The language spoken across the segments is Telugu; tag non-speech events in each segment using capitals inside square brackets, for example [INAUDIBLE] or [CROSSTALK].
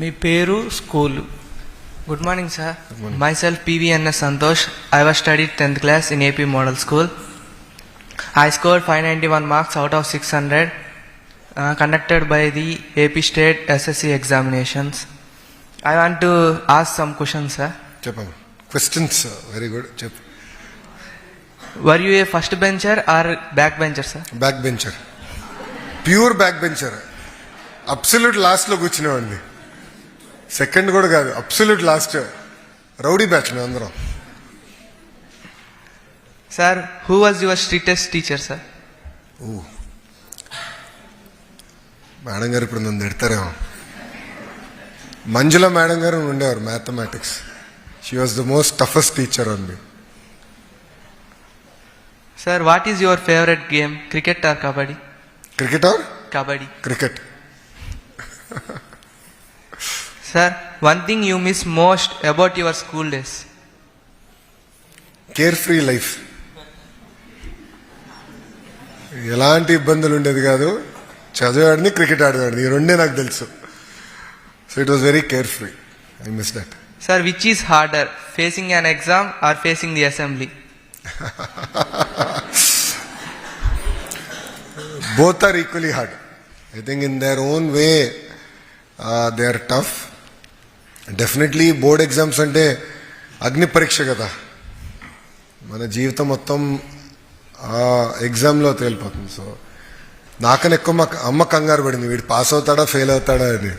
మీ పేరు school. Good morning sir myself PVNS Santosh I was study tenth class in AP model school I score five ninety one marks out of six hundred conducted by the AP state SSC examinations I want ask some question sir చెప్పండి. క్వశ్చన్స్ వెరీ గుడ్ చెప్ were you a first bencher or back bencher sir back bencher pure back bencher absolute లాస్ట్లో కూర్చునేవాడిని. సెకండ్ కూడా కాదు అబ్సల్యూట్ లాస్ట్. రౌడీ బ్యాచ్ మేము అందరం Sir, who was your strictest teacher, sir? ఓ మేడం గారు ఇప్పుడు నన్ను తిడతారేమో. మంజుల మేడం గారు ఉండేవారు mathematics she was the most toughest teacher on me Sir, what is your favorite game, cricket or kabaddi? Cricket or Kabaddi. Cricket sir one thing you miss most about your school days carefree life ఎలాంటి ఇబ్బందులు ఉండేది కాదు. చదివాడిని క్రికెట్ ఆడేవాడిని ఈ రెండే నాకు తెలుసు. So it was very carefree I miss that sir which is harder facing an exam or facing the assembly both are equally hard I think in their own way they are tough definitely board exams అంటే అగ్ని పరీక్ష కదా. మన జీవితం మొత్తం ఆ ఎగ్జామ్లో తేలిపోతుంది. సో నాకని ఎక్కువ మా అమ్మ కంగారు పడింది. వీడు పాస్ అవుతాడా ఫెయిల్ అవుతాడా అని.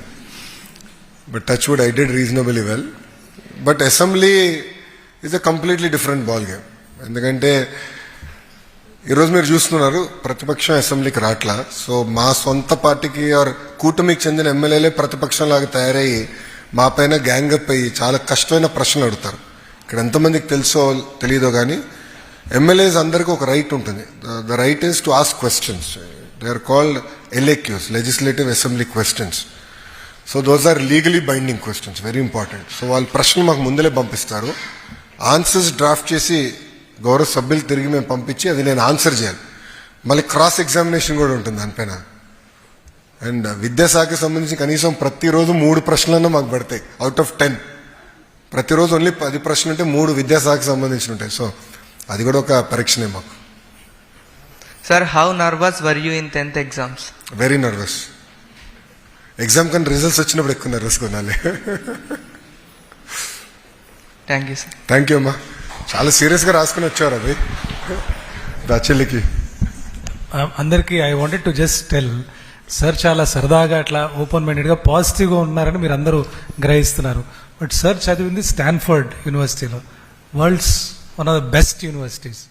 But touch wood I did reasonably well but assembly is a completely different ball game ఎందుకంటే ఈరోజు మీరు చూస్తున్నారు ప్రతిపక్షం అసెంబ్లీకి రాట్లా. సో మా సొంత పార్టీకి ఆర్ కూటమికి చెందిన ఎమ్మెల్యేలే ప్రతిపక్షం లాగా తయారయ్యి మా పైన గ్యాంగప్ అయ్యి చాలా కష్టమైన ప్రశ్నలు అడుగుతారు. ఇక్కడ ఎంతమందికి తెలుసో తెలియదో కానీ ఎమ్మెల్యేస్ అందరికీ ఒక రైట్ ఉంటుంది. The right is to ask questions they are called LAQs legislative assembly questions so those are legally binding questions very important so వాళ్ళ ప్రశ్నలు మాకు ముందలే పంపిస్తారు. ఆన్సర్స్ డ్రాఫ్ట్ చేసి గౌరవ సభ్యులు తిరిగి మేము పంపించి అది నేను ఆన్సర్ చేయాలి. మళ్ళీ క్రాస్ ఎగ్జామినేషన్ కూడా ఉంటుంది దానిపైన. అండ్ విద్యాశాఖకి సంబంధించి కనీసం ప్రతిరోజు మూడు ప్రశ్నలన్నా మాకు పడతాయి. అవుట్ ఆఫ్ టెన్ ప్రతిరోజు ఓన్లీ పది ప్రశ్నలు అంటే మూడు విద్యాశాఖకి సంబంధించి ఉంటాయి. సో అది కూడా ఒక పరీక్షనే మాకు. Sir, how nervous were you in 10th exams? Very nervous exam కన్నా రిజల్ట్స్ వచ్చినప్పుడు ఎక్కువ నర్వస్ కొనాలి. Thank you, sir. Thank you అమ్మా. చాలా సీరియస్గా రాసుకుని వచ్చారు అది దా చెల్లికి ఆ, అందరికీ I wanted to just tell sir చాలా సరదాగా అట్లా ఓపెన్ మైండెడ్గా పాజిటివ్గా ఉన్నారని మీరు అందరూ గ్రహిస్తున్నారు. బట్ సార్ చదివింది స్టాన్ఫర్డ్ యూనివర్సిటీలో world's one of the best universities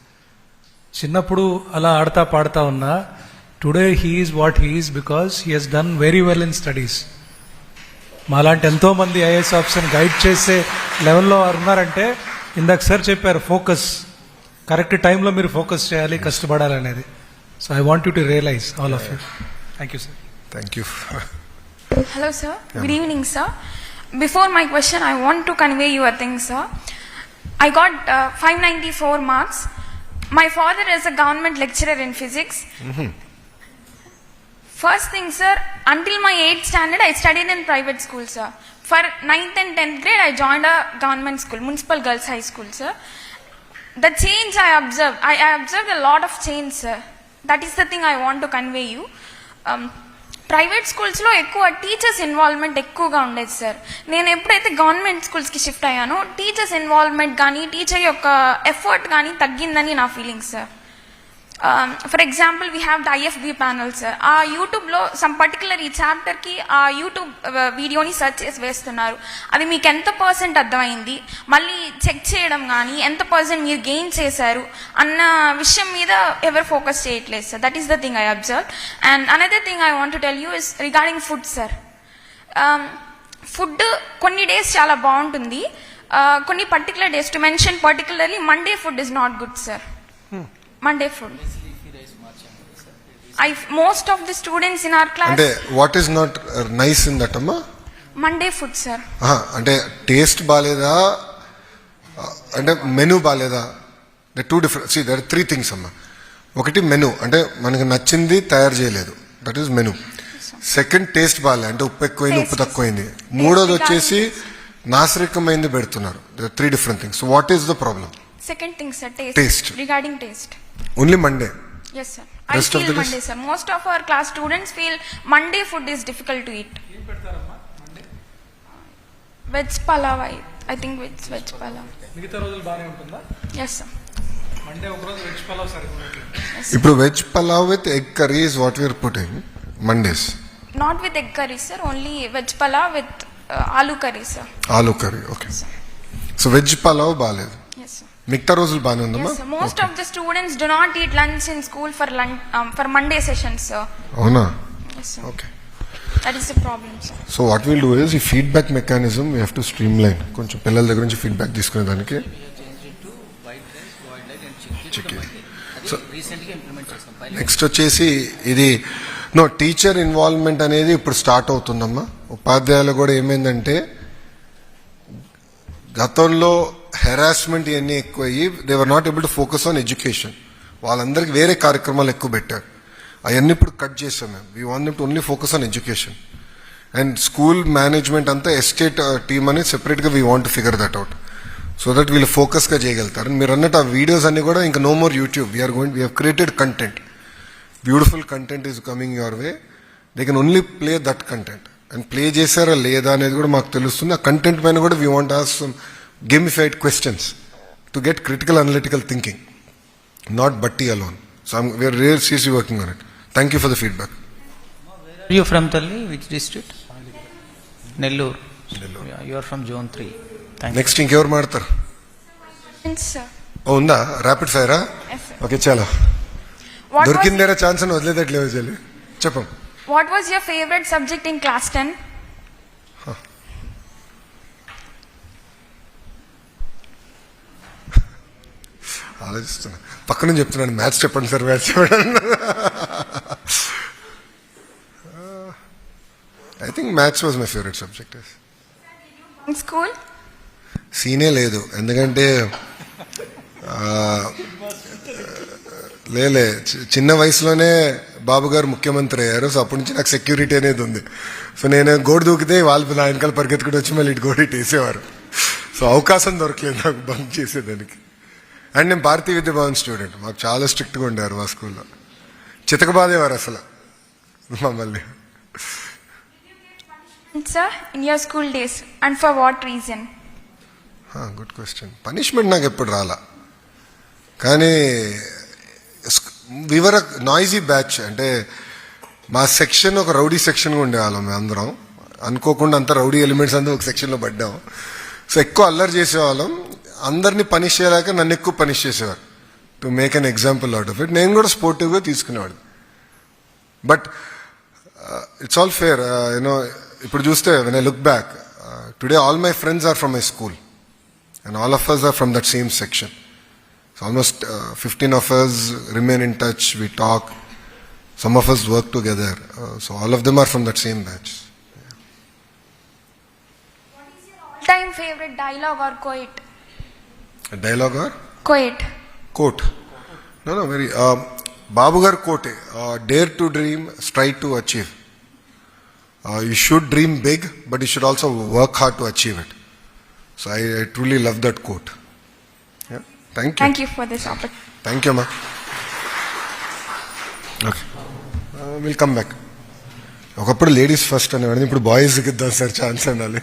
చిన్నప్పుడు అలా ఆడతా పాడుతా ఉన్నా today he's what he's because he has done very well in studies మాలాంటి ఎంతో మంది ఐఏఎస్ ఆఫీసర్ని గైడ్ చేసే లెవెల్లో వారు ఉన్నారంటే ఇందాక సార్ చెప్పారు ఫోకస్ కరెక్ట్ టైంలో మీరు ఫోకస్ చేయాలి కష్టపడాలి అనేది. So I want you to realize all of you Thank you, sir. Thank you. [LAUGHS] Hello, sir. Yeah. Good evening, sir. Before my question, I want to convey you a thing, sir. I got uh, 594 marks. My father is a government lecturer in physics. Mm-hmm. First thing, sir, until my 8th standard, I studied in private school, sir. For 9th and 10th grade, I joined a government school, Municipal Girls High School, sir. The change I observed, I observed a lot of change, sir. That is the thing I want to convey you. Um, private స్కూల్స్లో ఎక్కువ టీచర్స్ ఇన్వాల్వ్మెంట్ ఎక్కువగా ఉండేది సార్ నేను ఎప్పుడైతే గవర్నమెంట్ స్కూల్స్కి షిఫ్ట్ అయ్యానో టీచర్స్ ఇన్వాల్వ్మెంట్ కానీ టీచర్ యొక్క ఎఫర్ట్ కానీ తగ్గిందని నా feeling sir for example we have the IFB panel sir ఆ యూట్యూబ్లో సమ్ పర్టికులర్ ఈ చాప్టర్కి ఆ యూట్యూబ్ వీడియోని సెర్చ్ చేసి వేస్తున్నారు. అది మీకు ఎంత పర్సెంట్ అర్థమైంది? మళ్ళీ చెక్ చేయడం కానీ ఎంత పర్సెంట్ మీరు గెయిన్ చేశారు? అన్న విషయం మీద ఎవరు ఫోకస్ చేయట్లేదు sir that is the thing I observe and another thing I want tell you is regarding food sir food కొన్ని డేస్ చాలా బాగుంటుంది. Uh, కొన్ని particular days to mention particularly Monday food is not good sir Monday food I most of the students in our class అంటే what is not nice in that అమ్మా? మండే ఫుడ్ సార్ అంటే టేస్ట్ బాగాలేదా అంటే మెనూ బాగాలేదా two different see there three things అమ్మా. ఒకటి మెనూ అంటే మనకి నచ్చింది తయారు చేయలేదు. That is menu second taste బాగాలే అంటే ఉప్పు ఎక్కువైంది ఉప్పు. తక్కువైంది. మూడోది వచ్చేసి నాసిరకమైంది పెడుతున్నారు. Three different things what is the problem thing, sir, taste. Taste. Regarding taste. Only Monday Yes, sir. I Rest of feel the days? Monday, sir. Most of our class students feel Monday food is difficult to eat. Veg palav, I, I think it's veg palav. మిగతా రోజులు బాగానే ఉంటుందా Yes, sir. మండే ఒక రోజు వెజ్ పలావ్ సరిగ్గా ఇప్పుడు veg pulao with egg curry is what we are putting Mondays Not with egg curry, sir. Only veg palav with uh, aloo curry, sir. Aloo curry okay so veg pulao బాగాలేదు. మిగతా రోజులు బాగానే ఉందమ్మా? The students do not eat lunch in school for lunch um, for Monday sessions, sir. అవునా. Okay problem, sir. So what will do is ఈ feedback mechanism we have to streamline కొంచెం పిల్లల దగ్గర నుంచి ఫీడ్బ్యాక్ తీసుకునే దానికి నెక్స్ట్ వచ్చేసి ఇది నో టీచర్ ఇన్వాల్వ్మెంట్ అనేది ఇప్పుడు స్టార్ట్ అవుతుందమ్మా. ఉపాధ్యాయులు కూడా ఏమైందంటే గతంలో హెరాస్మెంట్ ఇవన్నీ ఎక్కువయ్యి they were not able to focus on education వాళ్ళందరికీ వేరే కార్యక్రమాలు ఎక్కువ పెట్టారు. అవన్నీ ఇప్పుడు కట్ చేసాం మేము. We want to only focus on education and school management అంతా ఎస్టేట్ టీమ్ uh, అని సెపరేట్గా we want figure that out so that వీళ్ళు ఫోకస్గా చేయగలుగుతారు. మీరు అన్నట్టు ఆ వీడియోస్ అన్ని కూడా ఇంకా no more YouTube we're going we have created content beautiful content is coming your way they can only play that content and play చేశారా లేదా అనేది కూడా మాకు తెలుస్తుంది. ఆ కంటెంట్ పైన కూడా we want as some gamified questions to get critical analytical thinking not బట్టి alone so we're rear CC working on it thank you for the feedback you from తల్లి which district Nellore you are from zone three thank next ఇంకెవరు మాడతారు Yes, sir. ఓ ఉందా? ర్యాపిడ్ ఫైరా. ఓకే చాలా. దొరికిందేరా ఛాన్స్ అని వదిలేదట్లేవు చెల్లి చెప్పం. What was your favorite subject in class 10? ఆలోచిస్తున్నా. పక్క నుంచి చెప్తున్నాను మ్యాథ్స్ చెప్పండి సార్ మ్యాథ్స్ చెప్పండి. I think maths was my favourite subject school? సీనే లేదు ఎందుకంటే లేలే చిన్న వయసులోనే బాబు గారు ముఖ్యమంత్రి అయ్యారు సో అప్పటి నుంచి నాకు సెక్యూరిటీ అనేది ఉంది. సో నేను గోడు దూకితే వాళ్ళు నా వెనకాల పరిగెత్తుకుంటూ వచ్చి మళ్ళీ ఇటు గోడు ఇటు వేసేవారు. సో అవకాశం దొరకలేదు నాకు బంక్ చేసేదానికి. అండ్ నేను భారతీయ విద్యా భవన్ స్టూడెంట్. మాకు చాలా స్ట్రిక్ట్గా ఉండేవారు మా స్కూల్లో. చితకబాదేవారు అసలు మమ్మల్ని. For what reason? Good question punishment నాకు ఎప్పుడు రాలా. కానీ వివర్ నాయిజీ బ్యాచ్ అంటే మా సెక్షన్ ఒక రౌడీ సెక్షన్గా ఉండేవాళ్ళం మేము అందరం. అనుకోకుండా అంత రౌడీ ఎలిమెంట్స్ అంతా ఒక సెక్షన్లో పడ్డాం. సో ఎక్కువ అల్లరి చేసేవాళ్ళం. అందరినీ పనిష్ చేయలేక నన్ను ఎక్కువ పనిష్ చేసేవారు to make an example out of it నేను కూడా స్పోర్టివ్గా తీసుకునేవాడు but it's all fair you know ఇప్పుడు చూస్తే when I look back today all my friends are from my school and all of us are from that same section. So almost uh, 15 of us remain in touch, we talk, some of us work together. Uh, so all of them are from that same batch. Time favorite No, no, very. Um, Babugar quote, uh, dare to dream, strive to achieve. Uh, you should dream big, but you should also work hard to achieve it. So I, I truly love that quote. Yeah. Thank you. Thank you for this opportunity. Thank you అమ్మా ఓకే విల్ కమ్ బ్యాక్ ఒకప్పుడు లేడీస్ ఫస్ట్ అనేవాడిని ఇప్పుడు బాయ్స్కి ఇద్దాం సార్ ఛాన్స్ అనాలి